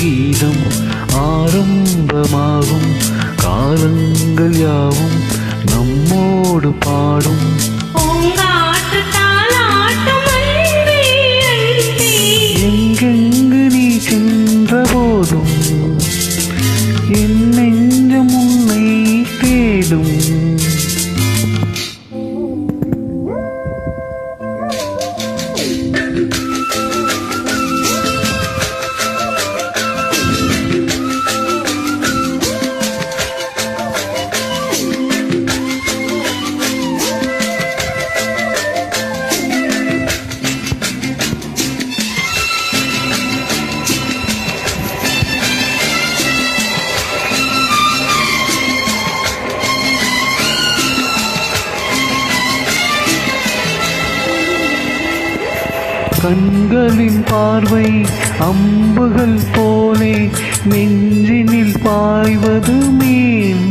கீதம் ஆரம்பமாகும். காலங்கள் யாவும் நம்மோடு பாடும். எங்கெங்கு நீ சென்ற போதும் என் நெஞ்சம் உன்னை தேடும். கண்களின் பார்வை அம்புகள் போலே நெஞ்சினில் பாய்வது மீன்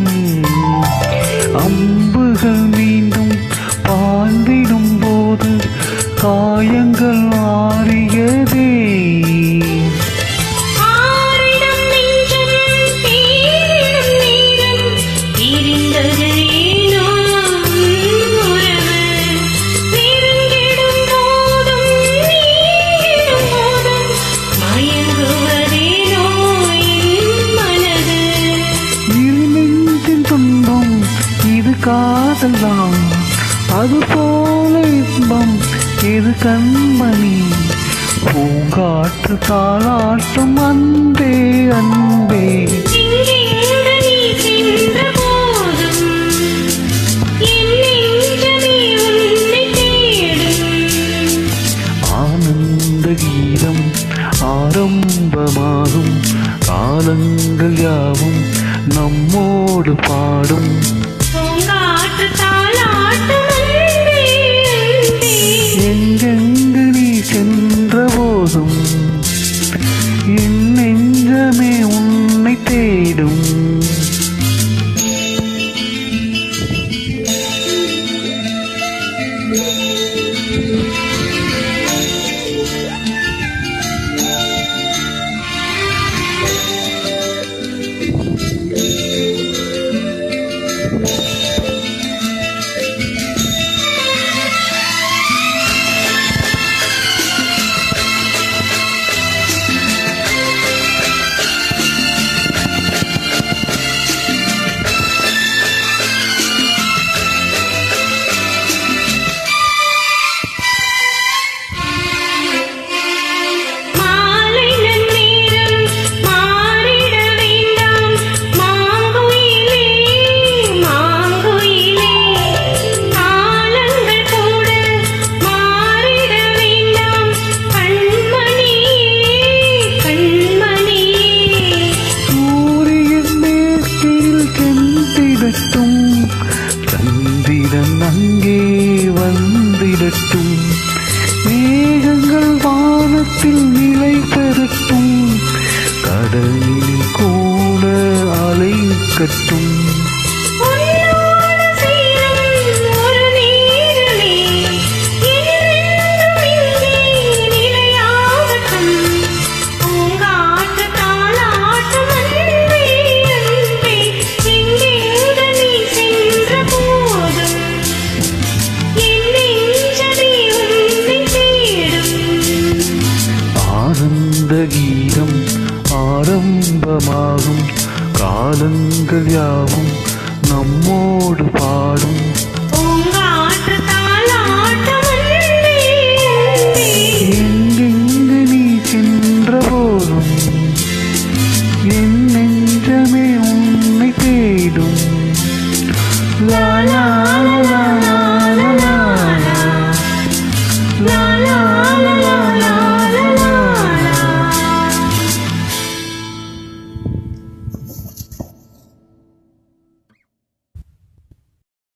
அம்புகள் மீண்டும் பாய்ந்திடும் போது காயங்கள் ஆறி காதலாம் அது போல இன்பம் இது கண்மணி. பூங்காற்று தாளாட்டும் அன்பே அன்பே. ஆனந்த கீதம் ஆரம்பமாகும். காலங்கள் யாவும் நம்மோடு பாடும். பெறட்டும் மேகங்கள் வானத்தில் நிலை பெறட்டும் கடலில் கூட அலை கட்டும். இந்த கீதம் ஆரம்பமாகும். காலங்கள் யாவும் நம்மோடு பாடும்.